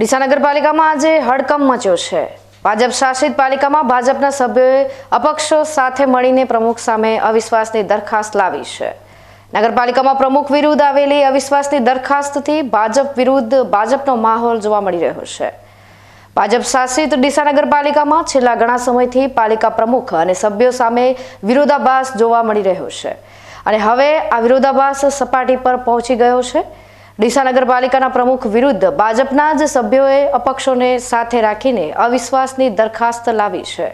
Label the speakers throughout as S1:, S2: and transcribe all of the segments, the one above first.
S1: ડીસા નગરપાલિકામાં આજે હડકંપ મચ્યો છે. ભાજપ શાસિત પાલિકામાં ભાજપના સભ્યોએ અપક્ષો સાથે મળીને પ્રમુખ સામે અવિશ્વાસની દરખાસ્ત લાવી છે. નગરપાલિકામાં પ્રમુખ વિરુદ્ધ આવેલી અવિશ્વાસની દરખાસ્તથી ભાજપ વિરુદ્ધ ભાજપનો માહોલ જોવા મળી રહ્યો છે. ભાજપ શાસિત ડીસા નગરપાલિકામાં છેલ્લા ઘણા સમયથી પાલિકા પ્રમુખ અને સભ્યો સામે વિરોધાભાસ જોવા મળી રહ્યો છે. અને હવે આ વિરોધાભાસ સપાટી પર પહોંચી ગયો છે. ડીસા નગરપાલિકાના પ્રમુખ વિરુદ્ધ ભાજપના જ સભ્યોએ અપક્ષોને સાથે રાખીને અવિશ્વાસની દરખાસ્ત લાવી છે.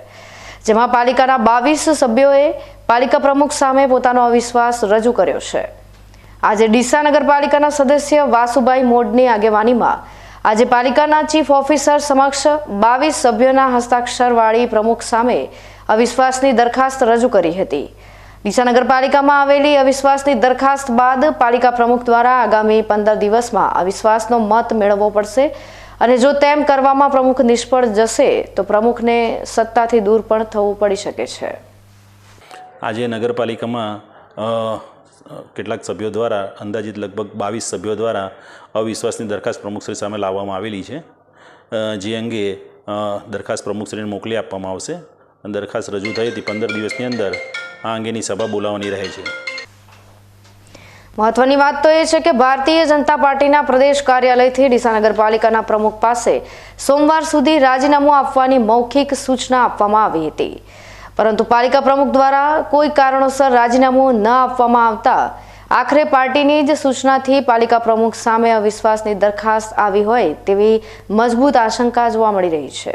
S1: જેમાં પાલિકાના બાવીસ સભ્યોએ પાલિકા પ્રમુખ સામે પોતાનો અવિશ્વાસ રજૂ કર્યો છે. આજે ડીસા નગરપાલિકાના સદસ્ય વાસુભાઈ મોડની આગેવાનીમાં આજે પાલિકાના ચીફ ઓફિસર સમક્ષ બાવીસ સભ્યોના હસ્તાક્ષરવાળી પ્રમુખ સામે અવિશ્વાસની દરખાસ્ત રજૂ કરી હતી. ડીસા નગરપાલિકામાં આવેલી અવિશ્વાસની દરખાસ્ત બાદ પાલિકા પ્રમુખ દ્વારા આગામી પંદર દિવસમાં અવિશ્વાસનો મત મેળવવો પડશે. અને જો તેમ કરવામાં પ્રમુખ નિષ્ફળ જશે, તો પ્રમુખને સત્તાથી દૂર પણ થવું પડી શકે છે.
S2: આજે નગરપાલિકામાં કેટલાક સભ્યો દ્વારા, અંદાજિત લગભગ બાવીસ સભ્યો દ્વારા અવિશ્વાસની દરખાસ્ત પ્રમુખશ્રી સામે લાવવામાં આવેલી છે. જે અંગે દરખાસ્ત પ્રમુખશ્રીને મોકલી આપવામાં આવશે. દરખાસ્ત રજૂ થઈ હતી પંદર દિવસની અંદર. આ અંગેની સભા બોલાવવાની રહે છે.
S1: મહત્વની વાત તો એ છે કે ભારતીય જનતા પાર્ટીના પ્રદેશ કાર્યાલયથી ડીસા નગરપાલિકાના પ્રમુખ પાસે સોમવાર સુધી રાજીનામું આપવાની મૌખિક સૂચના આપવામાં આવી હતી. પરંતુ પાલિકા પ્રમુખ દ્વારા કોઈ કારણોસર રાજીનામું ન આપવામાં આવતા આખરે પાર્ટીની જ સૂચનાથી પાલિકા પ્રમુખ સામે અવિશ્વાસની દરખાસ્ત આવી હોય તેવી મજબૂત આશંકા જોવા મળી રહી છે.